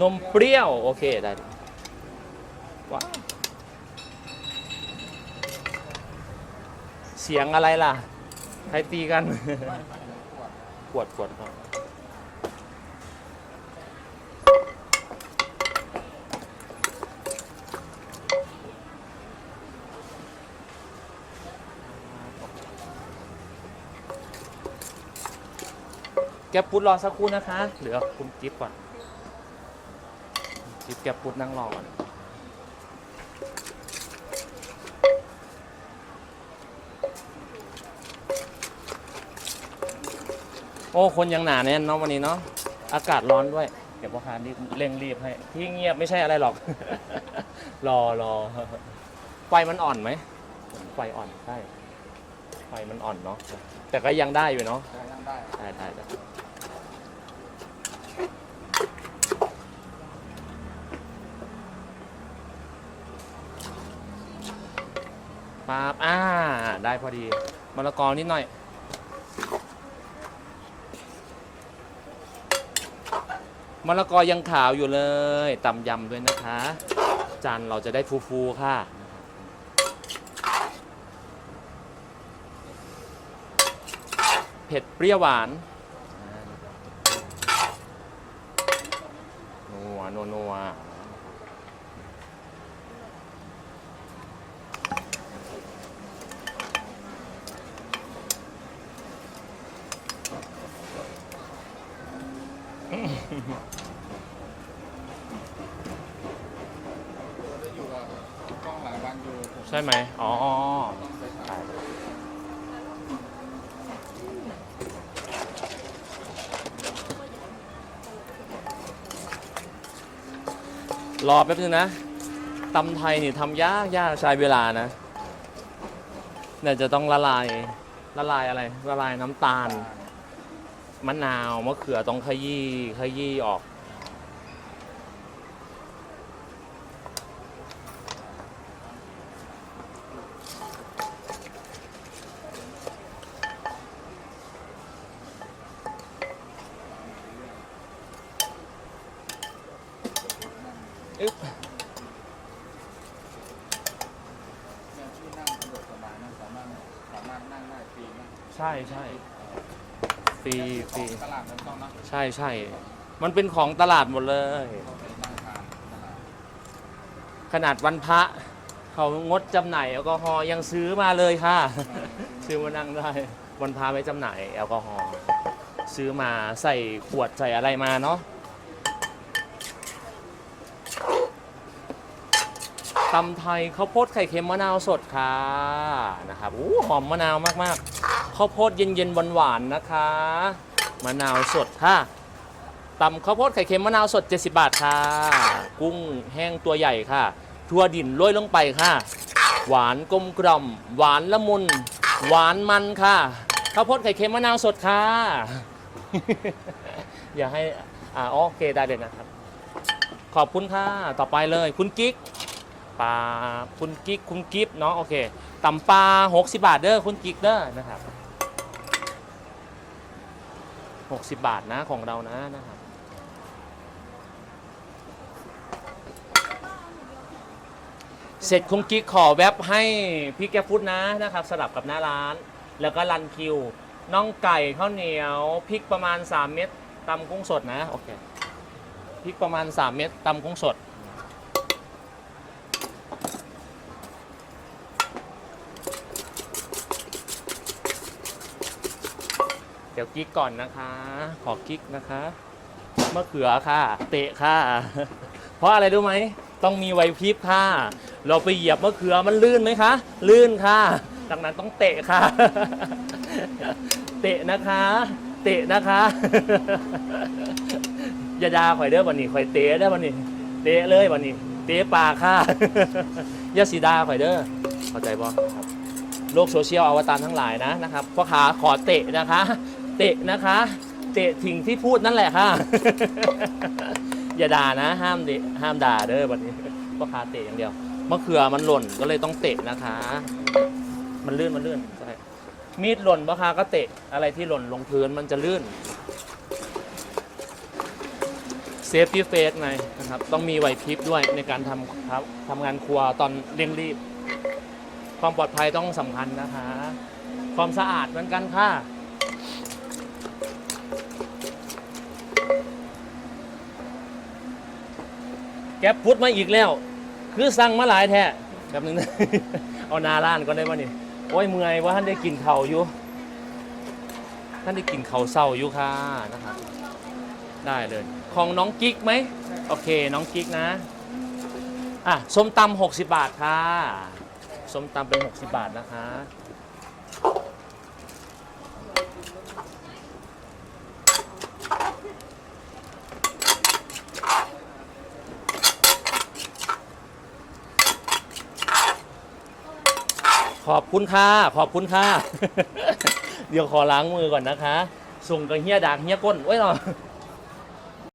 นมเปรี้ยว โอเค ได้ว้าเสียงอะไรล่ะ ใครตีกันขวดขวดครับแกปุดรอสักครู่นะคะ เหลือคุณกิฟต์ก่อน กิฟแกปุดนั่งรอก่อนโอ้ คนยังหนาแน่นเนาะวันนี้เนาะ อากาศร้อนด้วย เดี๋ยวพ่อค้ารีบเร่งรีบให้ ที่เงียบไม่ใช่อะไรหรอก รอรอไฟมันอ่อนไหม ไฟอ่อนใช่ ไฟมันอ่อนเนาะ แต่ก็ยังได้อยู่เนาะยังได้ได้ได้ ปั๊บอ่า ได้พอดีมะละกอนิดหน่อย มะละกอยังขาวอยู่เลยตำยำด้วยนะคะ จานเราจะได้ฟูๆค่ะเผ็ดเปรี้ยวหวานนัวนัว นัวใช่ไหมอ๋อรอแป๊บนึงนะตำไทยนี่ทำยากยากใช้เวลานะเนี่ยจะต้องละลายละลายอะไรละลายน้ำตาล มะนาวมะเขือต้องขยี้ขยี้ออก อึ๊บที่นั่งสะดวกสบายนะสามารถสามารถนั่งได้ฟรีนะ ใช่ใช่ฟ รีฟรีตลาดนั้นต้องนะใช่ใช่ มันเป็นของตลาดหมดเลยเขาไปนั่งทานตลาดขนาดวันพระเขางดจำหน่ายแอลกอฮอล์ยังซื้อมาเลยค่ะ ซื้อมานั่งได้ วันพาไม่จำหน่ายแอลกอฮอล์ซื้อมาใส่ขวดใส่อะไรมาเนาะตำไทยข้าวโพดไข่เค็มมะนาวสดค่ะนะครับอู้หอมมะนาวมากๆ ข้าวโพดเย็นๆหวานๆนะคะ มะนาวสดค่ะตำข้าวโพดไข่เค็มมะนาวสด 70 บาทค่ะ กุ้งแห้งตัวใหญ่ค่ะ ทั่วดินโรยลงไปค่ะ หวานกลมกล่อม หวานละมุน หวานมันค่ะข้าวโพดไข่เค็มมะนาวสดค่ะ อย่าให้อ่าโอเคได้เลยนะครับ ขอบคุณค่ะ ต่อไปเลยคุณกิ๊กปลาคุณกิ๊กคุณกิฟเนาะโอเคตำปลา60 บาทเด้อคุณกิ๊กเด้อนะครับ 60 บาทนะของเรานะนะครับเสร็จคุงกิ๊กขอแวบให้พี่แกฟุตนะนะครับสลับกับหน้าร้าน แล้วก็รันคิวน่องไก่ข้าวเหนียวพริกประมาณ 3 เม็ดตำกุ้งสดนะโอเคพริกประมาณ 3 เม็ดตำกุ้งสด เดี๋ยวกิ๊กก่อนนะคะ ขอกิ๊กนะคะมะเขือค่ะ เตะค่ะ เพราะอะไรรู้ไหม ต้องมีไหวพริบค่ะ เราไปเหยียบมะเขือมันลื่นไหมคะ ลื่นค่ะ ดังนั้นต้องเตะค่ะ เตะนะคะ เตะนะคะยาดาข่อยเด้อวันนี้ข่อยเตะได้วันนี้ เตะเลยวันนี้ เตะปากค่ะยาสีดาข่อยเด้อเข้าใจป่ะครับโลกโซเชียลอวตารทั้งหลายนะนะครับพ่อขาขอเตะนะคะ เตะนะคะ เตะถึงที่พูดนั่นแหละค่ะ อย่าด่านะ ห้ามดิห้ามด่าเด้อวันนี้พ่อขาเตะอย่างเดียวมะเขือมันหล่นก็เลยต้องเตะนะคะ มันลื่นมันลื่นใช่มีดหล่นพ่อขาก็เตะอะไรที่หล่นลงพื้นมันจะลื่นเซฟตี้เฟสไงนะครับ ต้องมีไหวพริบด้วยในการทำครับทำงานครัวตอนเร่งรีบ ความปลอดภัยต้องสำคัญนะคะ ความสะอาดเหมือนกันค่ะ แก๊ปพุทธมาอีกแล้ว คือสั่งมาหลายแท้แบบนึงนะ เอานาล้านก็ได้ป่ะนี่ โอ้ยเมื่อยว่าท่านได้กินเข่าอยู่ ท่านได้กินเข่าเศร้าอยู่ค่ะนะครับ ได้เลย ของน้องกิ๊กไหม โอเค น้องกิ๊กนะ อะ ส้มตำ60บาทค่ะ ส้มตำเป็น60บาทนะคะ ขอบคุณค่ะ ขอบคุณค่ะ เดี๋ยวขอล้างมือก่อนนะคะ ส่งกับเฮียดากเฮียก้นไว้ยเนาะ